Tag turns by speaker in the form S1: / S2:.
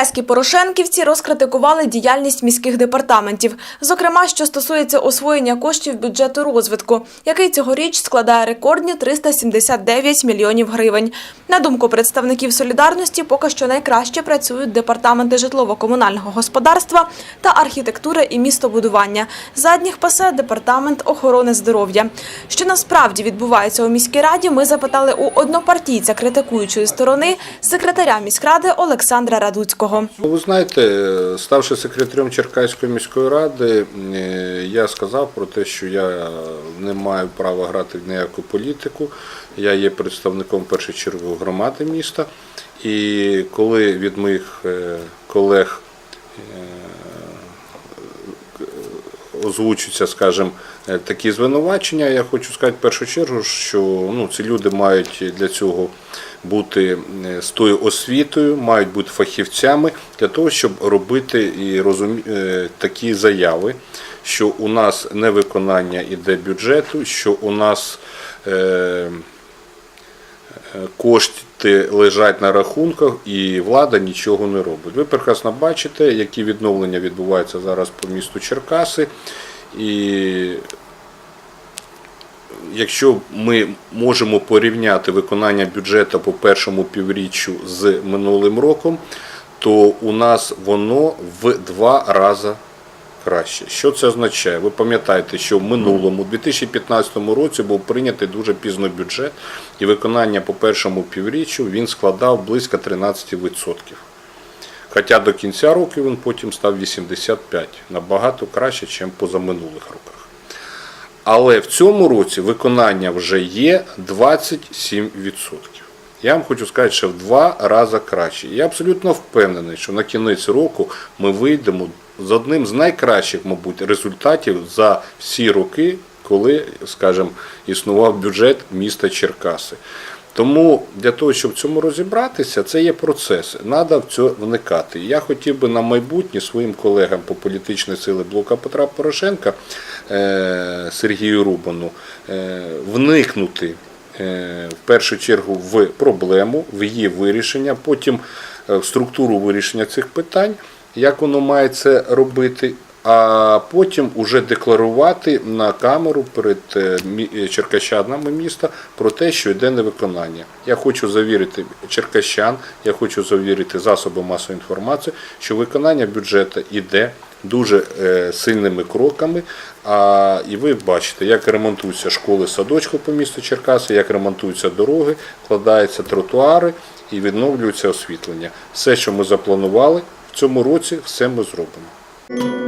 S1: Черкаські порошенківці розкритикували діяльність міських департаментів, зокрема, що стосується освоєння коштів бюджету розвитку, який цьогоріч складає рекордні 379 мільйонів гривень. На думку представників солідарності, поки що найкраще працюють департаменти житлово-комунального господарства та архітектури і містобудування. Задніх пасе департамент охорони здоров'я. Що насправді відбувається у міській раді, ми запитали у однопартійця критикуючої сторони секретаря міськради Олександра Радуцького.
S2: Ви знаєте, ставши секретарем Черкаської міської ради, е, я сказав про те, що я не маю права грати в ніяку політику. Я є представником в першу чергу громади міста. І коли від моїх е, колег е, озвучуються, скажімо, е, такі звинувачення, я хочу сказати в першу чергу, що ну, ці люди мають для цього бути е, з тою освітою, мають бути фахівцями для того, щоб робити і розумі... е, такі заяви, що у нас невиконання іде бюджету, що у нас кошти лежать на рахунках і влада нічого не робить. Ви прекрасно бачите, які відновлення відбуваються зараз по місту Черкаси. І якщо ми можемо порівняти виконання бюджету по першому півріччю з минулим роком, то у нас воно в два рази краще. Що це означає? Ви пам'ятаєте, що в минулому, 2015 році, був прийнятий дуже пізно бюджет, і виконання по першому півріччю він складав близько 13%. Хоча до кінця року він потім став 85, набагато краще, ніж позаминулих роках. Але в цьому році виконання вже є 27%. Я вам хочу сказати, що в два рази краще. Я абсолютно впевнений, що на кінець року ми вийдемо з одним з найкращих, мабуть, результатів за всі роки, коли, скажімо, існував бюджет міста Черкаси. Тому для того, щоб в цьому розібратися, це є процес. Треба в це вникати. Я хотів би на майбутнє своїм колегам по політичній сили блока Петра Порошенка е, Сергію Рубану е, вникнути е, в першу чергу в проблему, в її вирішення, потім в структуру вирішення цих питань, як воно має це робити. А потім уже декларувати на камеру перед е, мі- черкащанами міста про те, що йде невиконання. Я хочу завірити черкащан, я хочу завірити засоби масової інформації, що виконання бюджету йде дуже е, сильними кроками. А і ви бачите, як ремонтуються школи, садочки по місту Черкаси, як ремонтуються дороги, вкладаються тротуари і відновлюється освітлення. Все, що ми запланували цьому році, все ми зробимо.